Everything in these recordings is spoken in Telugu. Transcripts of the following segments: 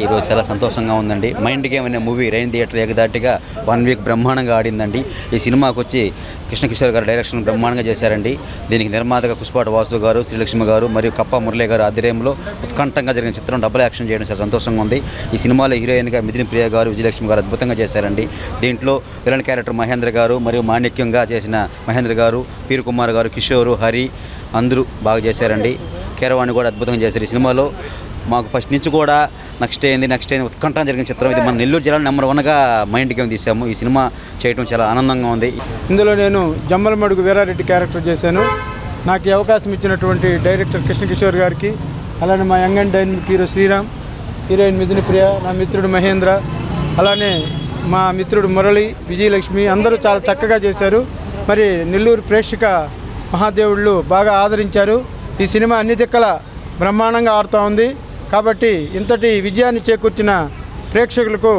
ఈరోజు చాలా సంతోషంగా ఉందండి. మైండ్ గేమ్ అనే మూవీ రైన్ థియేటర్ ఎగదాటిగా వన్ వీక్ బ్రహ్మాండంగా ఆడిందండి. ఈ సినిమాకు వచ్చి కృష్ణ కిషోర్ గారు డైరెక్షన్ బ్రహ్మాండంగా చేశారండి. దీనికి నిర్మాతగా పుష్పాటి వాసు గారు శ్రీలక్ష్మి గారు మరియు కప్ప మురళి గారు ఆధ్వర్యంలో ఉత్కంఠంగా జరిగిన చిత్రం డబుల్ యాక్షన్ చేయడం చాలా సంతోషంగా ఉంది. ఈ సినిమాలో హీరోయిన్గా మిథుని ప్రియ గారు విజయలక్ష్మి గారు అద్భుతంగా చేశారండి. దీంట్లో విలన్ క్యారెక్టర్ మహేంద్ర గారు మరియు మాణిక్యంగా చేసిన మహేంద్ర గారు పీరు కుమార్ గారు కిషోరు హరి అందరూ బాగా చేశారండి. కీరవాణి కూడా అద్భుతంగా చేశారు ఈ సినిమాలో. మాకు ఫస్ట్ నుంచి కూడా నెక్స్ట్ ఏంది నెక్స్ట్ ఏంది ఉత్కంఠ జరిగిన చిత్రం ఇది. మన నెల్లూరు జిల్లా నెంబర్ వన్గా మైండ్ గేమ్ తీసాము. ఈ సినిమా చేయడం చాలా ఆనందంగా ఉంది. ఇందులో నేను జమ్మలమడుగు వీరారెడ్డి క్యారెక్టర్ చేశాను. నాకు ఈ అవకాశం ఇచ్చినటువంటి డైరెక్టర్ కృష్ణకిషోర్ గారికి అలానే మా young and dynamic hero Sriram heroine Mithuni Priya నా మిత్రుడు మహేంద్ర అలానే మా మిత్రుడు మురళి విజయలక్ష్మి అందరూ చాలా చక్కగా చేశారు. మరి నెల్లూరు ప్రేక్షక మహాదేవుళ్ళు బాగా ఆదరించారు. ఈ సినిమా అన్ని దిక్కల బ్రహ్మాండంగా ఆడుతూ ఉంది. కాబట్టి ఇంతటి విజయాన్ని చేకూర్చిన ప్రేక్షకులకు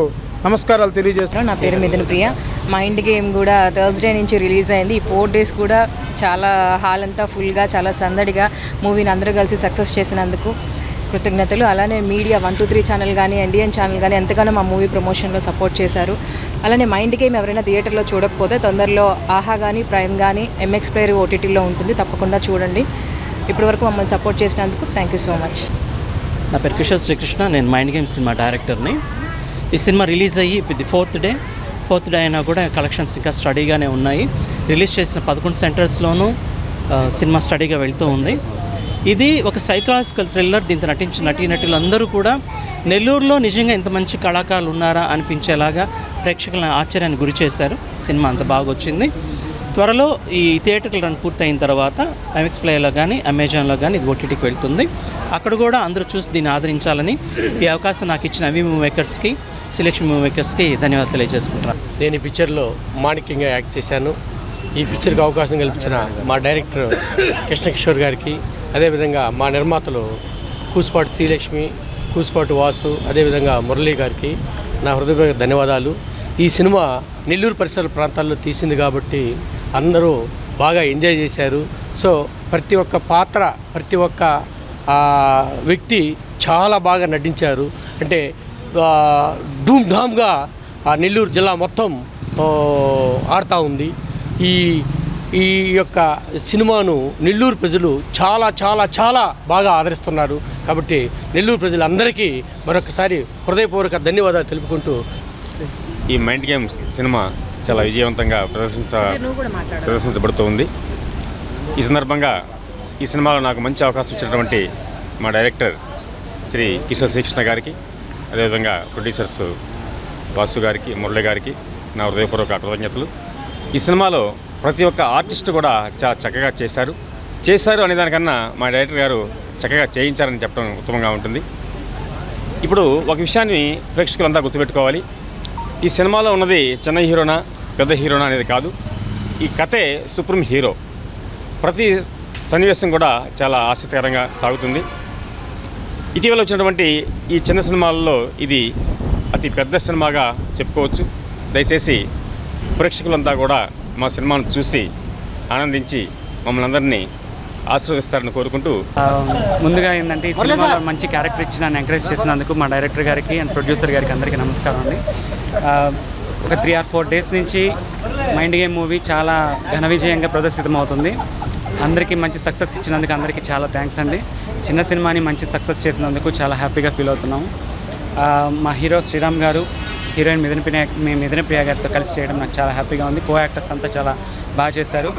నమస్కారాలు తెలియజేస్తున్నాను నా పేరు మిథున ప్రియ. మైండ్ గేమ్ కూడా థర్స్డే నుంచి రిలీజ్ అయింది. ఈ ఫోర్ డేస్ కూడా చాలా హాల్ అంతా ఫుల్గా చాలా సందడిగా మూవీని అందరూ కలిసి సక్సెస్ చేసినందుకు కృతజ్ఞతలు. అలానే media one two three channel కానీ ఎన్డిఎన్ ఛానల్ కానీ ఎంతగానో మా మూవీ ప్రమోషన్లో సపోర్ట్ చేశారు. అలానే మైండ్ గేమ్ ఎవరైనా థియేటర్లో చూడకపోతే తొందరలో ఆహా కానీ ప్రైమ్ కానీ ఎంఎక్స్ ప్లేయర్ ఓటీటీలో ఉంటుంది. తప్పకుండా చూడండి. ఇప్పటివరకు మమ్మల్ని సపోర్ట్ చేసినందుకు థ్యాంక్ యూ సో మచ్ నా పేరు కిషోర్ శ్రీకృష్ణ నేను మైండ్ గేమ్ సినిమా డైరెక్టర్ని. ఈ సినిమా రిలీజ్ అయ్యి ఇది ఫోర్త్ డే. ఫోర్త్ డే అయినా కూడా కలెక్షన్స్ ఇంకా స్టడీగానే ఉన్నాయి. రిలీజ్ చేసిన పదకొండు సెంటర్స్లోనూ సినిమా స్టడీగా వెళ్తూ ఉంది. ఇది ఒక సైకలాజికల్ థ్రిల్లర్ దీంతో నటించిన నటీనటులందరూ కూడా నెల్లూరులో నిజంగా ఇంత మంచి కళాకారులు ఉన్నారా అనిపించేలాగా ప్రేక్షకులను ఆశ్చర్యానికి గురి చేశారు. సినిమా అంత బాగా వచ్చింది త్వరలో ఈ థియేటర్లు రన్ పూర్తయిన తర్వాత ఎంఎక్స్ ప్లేలో కానీ అమెజాన్లో కానీ ఇది ఓటీటీకి వెళ్తుంది. అక్కడ కూడా అందరూ చూసి దీన్ని ఆదరించాలని ఈ అవకాశం నాకు ఇచ్చిన అవి మూవీ మేకర్స్కి శ్రీలక్ష్మి మూవీ మేకర్స్కి ధన్యవాదాలు తెలియజేసుకుంటున్నాను నేను ఈ పిక్చర్లో మాణిక్యంగా యాక్ట్ చేశాను. ఈ పిక్చర్కి అవకాశం కల్పించిన మా డైరెక్టర్ కృష్ణకిషోర్ గారికి అదేవిధంగా మా నిర్మాతలు కూసుపాటి శ్రీలక్ష్మి కూసుపాటి వాసు అదేవిధంగా మురళీ గారికి నా హృదయపూర్వక ధన్యవాదాలు. ఈ సినిమా నెల్లూరు పరిసర ప్రాంతాల్లో తీసింది కాబట్టి అందరూ బాగా ఎంజాయ్ చేశారు. సో ప్రతి ఒక్క పాత్ర ప్రతి ఒక్క వ్యక్తి చాలా బాగా నటించారు. అంటే ధూమ్ధామ్గా ఆ నెల్లూరు జిల్లా మొత్తం ఆడుతూ ఉంది. ఈ ఈ యొక్క సినిమాను నెల్లూరు ప్రజలు చాలా చాలా చాలా బాగా ఆదరిస్తున్నారు. కాబట్టి నెల్లూరు ప్రజలందరికీ మరొకసారి హృదయపూర్వక ధన్యవాదాలు తెలుపుకుంటూ ఈ మైండ్ గేమ్స్ సినిమా చాలా విజయవంతంగా ప్రదర్శించ ప్రదర్శించబడుతూ ఉంది ఈ సందర్భంగా ఈ సినిమాలో నాకు మంచి అవకాశం ఇచ్చినటువంటి మా డైరెక్టర్ శ్రీ కిషోర్ శ్రీకృష్ణ గారికి అదేవిధంగా ప్రొడ్యూసర్స్ వాసు గారికి మురళి గారికి నా హృదయపూర్వక కృతజ్ఞతలు. ఈ సినిమాలో ప్రతి ఒక్క ఆర్టిస్ట్ కూడా చాలా చక్కగా చేశారు. చేశారు అనే దానికన్నా మా డైరెక్టర్ గారు చక్కగా చేయించారని చెప్పడం ఉత్తమంగా ఉంటుంది. ఇప్పుడు ఒక విషయాన్ని ప్రేక్షకులంతా గుర్తుపెట్టుకోవాలి. ఈ సినిమాలో ఉన్నది చిన్న హీరోనా పెద్ద హీరోనా అనేది కాదు. ఈ కథే సుప్రీం హీరో. ప్రతి సన్నివేశం కూడా చాలా ఆసక్తికరంగా సాగుతుంది. ఇటీవల వచ్చినటువంటి ఈ చిన్న సినిమాలలో ఇది అతి పెద్ద సినిమాగా చెప్పుకోవచ్చు. దయచేసి ప్రేక్షకులంతా కూడా మా సినిమాను చూసి ఆనందించి మమ్మల్ని అందరినీ ఆశీర్వదిస్తారని కోరుకుంటూ ముందుగా ఏంటంటే ఈ సినిమాలో మంచి క్యారెక్టర్ ఇచ్చి నన్ను ఎంకరేజ్ చేసినందుకు మా డైరెక్టర్ గారికి అండ్ ప్రొడ్యూసర్ గారికి అందరికీ నమస్కారం అండి. ఒక త్రీ ఆర్ ఫోర్ డేస్ నుంచి మైండ్ గేమ్ మూవీ చాలా ఘన విజయంగా ప్రదర్శితమవుతుంది. అందరికీ మంచి సక్సెస్ ఇచ్చినందుకు అందరికీ చాలా థ్యాంక్స్ అండి. చిన్న సినిమాని మంచి సక్సెస్ చేసినందుకు చాలా హ్యాపీగా ఫీల్ అవుతున్నాము మా హీరో శ్రీరామ్ గారు హీరోయిన్ మిథున ప్రియా మీ మిథున ప్రియా గారితో కలిసి చేయడం నాకు చాలా హ్యాపీగా ఉంది. కో యాక్టర్స్ అంతా చాలా బాగా చేశారు.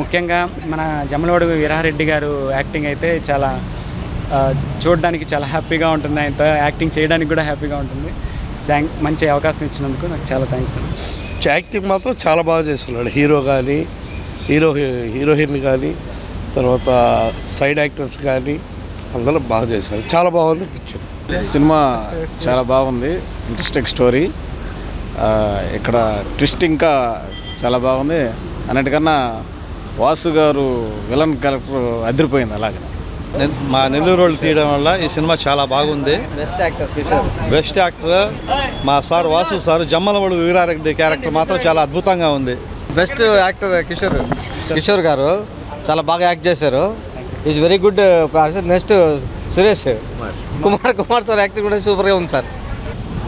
ముఖ్యంగా మన జమలవాడు వీరారెడ్డి గారు యాక్టింగ్ అయితే చాలా చూడడానికి చాలా హ్యాపీగా ఉంటుంది. ఆయనతో యాక్టింగ్ చేయడానికి కూడా హ్యాపీగా ఉంటుంది. థ్యాంక్ మంచి అవకాశం ఇచ్చినందుకు నాకు చాలా థ్యాంక్స్ అండి. యాక్టింగ్ మాత్రం చాలా బాగా చేస్తున్నాడు. హీరో కానీ హీరో హీరోయిన్ కానీ తర్వాత సైడ్ యాక్టర్స్ కానీ అందరూ బాగా చేశారు. చాలా బాగుంది పిక్చర్. సినిమా చాలా బాగుంది. Interesting story. ఇక్కడ ట్విస్ట్ ఇంకా చాలా బాగుంది. అన్నిటికన్నా వాసు గారు విలన్ క్యారెక్టర్ అదిరిపోయింది అలాగే మా నెల్లూరు వాళ్ళు తీయడం వల్ల ఈ సినిమా చాలా బాగుంది. Best actor Kishore best actor మా sir Vasu sir Jammalamadu Veerareddy character మాత్రం చాలా అద్భుతంగా ఉంది. బెస్ట్ యాక్టర్ కిషోర్ కిషోర్ గారు చాలా బాగా యాక్ట్ చేశారు. Is very good person next Suresh Kumar Kumar sir acting కూడా సూపర్గా ఉంది సార్.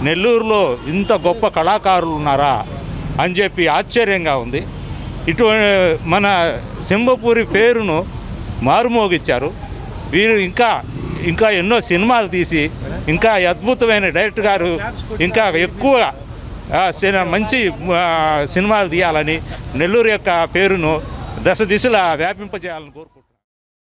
నెల్లూరులో ఇంత గొప్ప కళాకారులు ఉన్నారా అని చెప్పి ఆశ్చర్యంగా ఉంది. ఇటు మన సింహపూరి పేరును మారుమోగిచ్చారు. వీరు ఇంకా ఇంకా ఎన్నో సినిమాలు తీసి ఇంకా అద్భుతమైన డైరెక్టర్ గారు ఇంకా ఎక్కువ మంచి సినిమాలు తీయాలని నెల్లూరు యొక్క పేరును దశ దిశలా వ్యాపింపజేయాలని కోరుకుంటున్నాను